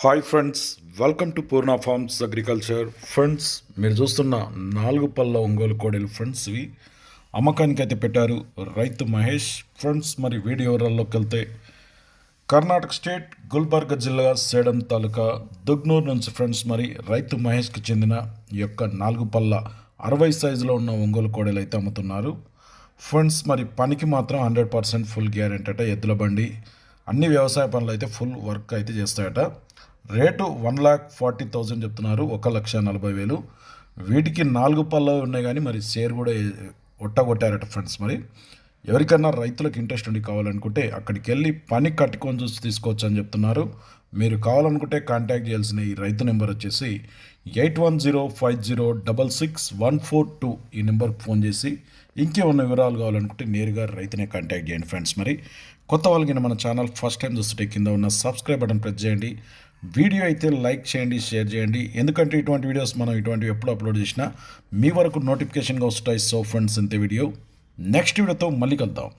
Hi friends welcome to Purna farms agriculture. Friends మీరు చూస్తున్న నాలుగు పళ్ళ ఒంగోలు కోడలు ఫ్రెండ్స్ ఇవి. అమ్మకానికి అయితే పెట్టారు రైతు మహేష్. ఫ్రెండ్స్ మరి వీడియో వివరాల్లోకి వెళ్తే కర్ణాటక స్టేట్ గుల్బర్గ జిల్లా సేడం తాలూకా దుగ్నూర్ నుంచి ఫ్రెండ్స్ మరి రైతు మహేష్కి చెందిన ఈ యొక్క నాలుగు పళ్ళ అరవై సైజులో ఉన్న ఒంగోలు కోడలు అయితే అమ్ముతున్నారు. ఫ్రెండ్స్ మరి పనికి మాత్రం హండ్రెడ్ పర్సెంట్ ఫుల్ గ్యారెంటీ అట ఎద్దుల బండి. అన్ని వ్యవసాయ పనులు అయితే ఫుల్ వర్క్ అయితే చేస్తాయట. Rate one lakh forty thousand చెప్తున్నారు ఒక లక్ష నలభై వేలు. వీటికి నాలుగు పళ్ళు ఉన్నాయి కానీ మరి షేర్ కూడా ఒట్టగొట్టారట ఫ్రెండ్స్ మరి. ఎవరికన్నా రైతులకు ఇంట్రెస్ట్ ఉండి కావాలనుకుంటే అక్కడికి వెళ్ళి పని కట్టుకొని చూసి తీసుకోవచ్చు అని చెప్తున్నారు. మీరు కావాలనుకుంటే కాంటాక్ట్ చేయాల్సిన ఈ రైతు నెంబర్ వచ్చేసి eight one zero five zero double six one four two ఈ నెంబర్కి ఫోన్ చేసి ఇంకేమన్నా వివరాలు కావాలనుకుంటే నేరుగా రైతునే కాంటాక్ట్ చేయండి ఫ్రెండ్స్ మరి. కొత్త వాళ్ళకి మన ఛానల్ ఫస్ట్ టైం చూస్తుంటే కింద ఉన్న సబ్స్క్రైబ్ బటన్ ప్రెస్ చేయండి. వీడియో అయితే లైక్ చేయండి షేర్ చేయండి. ఎందుకంటే ఇటువంటి వీడియోస్ మనం ఇటువంటివి ఎప్పుడు అప్లోడ్ చేసినా మీ వరకు నోటిఫికేషన్గా వస్తాయి. సో ఫ్రెండ్స్ ఇంత వీడియో. నెక్స్ట్ వీడియోతో మళ్ళీ కలుద్దాం.